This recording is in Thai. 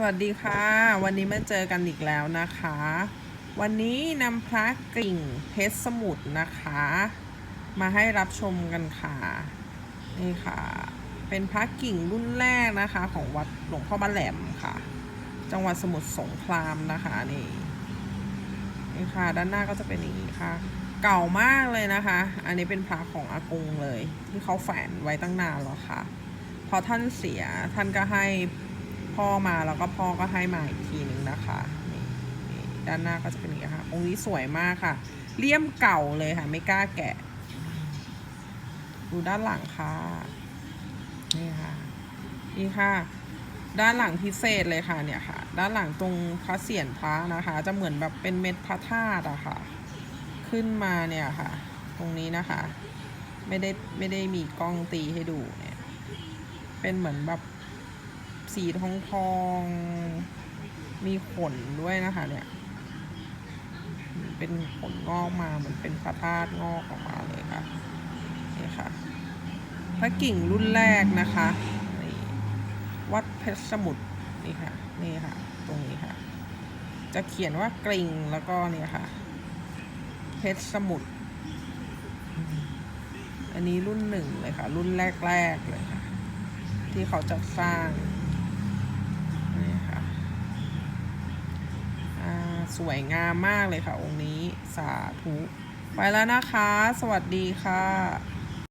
สวัสดีค่ะ วันนี้มาเจอกันอีกแล้วนะคะ วันนี้นำพระกิ่งเพชรสมุทรนะคะ มาให้รับชมกันค่ะนี่ค่ะ เป็นพระกิ่งรุ่นแรกนะคะของวัดหลวงพ่อบ้านแหลมค่ะ จังหวัดสมุทรสงครามนะคะนี่นี่ค่ะ ด้านหน้าก็จะเป็นอย่างนี้ค่ะ เก่ามากเลยนะคะ อันนี้เป็นพระของอากงเลย ที่เขาแฝนไว้ตั้งนานแล้วค่ะ พอท่านเสียท่านก็ให้ พ่อมาแล้วก็พ่อก็ให้มาอีกทีนึงนะคะนี่ด้านหน้าก็จะเป็นอย่างนี้ค่ะองค์นี้สวยมากค่ะ เลี่ยมเก่าเลยค่ะ ไม่กล้าแกะ ดูด้านหลังค่ะ นี่ค่ะ นี่ค่ะ ด้านหลังพิเศษเลยค่ะเนี่ยค่ะ ด้านหลังตรงพระเศียรพระนะคะ จะเหมือนแบบเป็นเม็ดพระธาตุอะค่ะ ขึ้นมาเนี่ยค่ะ ตรงนี้นะคะ ไม่ได้ไม่ได้มีกล้องตีให้ดูเนี่ย เป็นเหมือนแบบ สีทองทองมีขนด้วยนะคะเนี่ย เป็นขนงอกมาเหมือนเป็นพระธาตุงอกออกมาเลยค่ะ นี่ค่ะ พระกิ่งรุ่นแรกนะคะนี่วัดเพชรสมุทรนี่ค่ะ นี่ค่ะ ตรงนี้ค่ะ จะเขียนว่ากริ่งแล้วก็เนี่ยค่ะ เพชรสมุทร อันนี้รุ่นหนึ่งเลยค่ะ รุ่นแรกๆเลยค่ะ ที่เขาจะสร้าง นี่ค่ะอ่า สวยงามมากเลยค่ะองค์นี้สาธุ ไปแล้วนะคะ สวัสดีค่ะ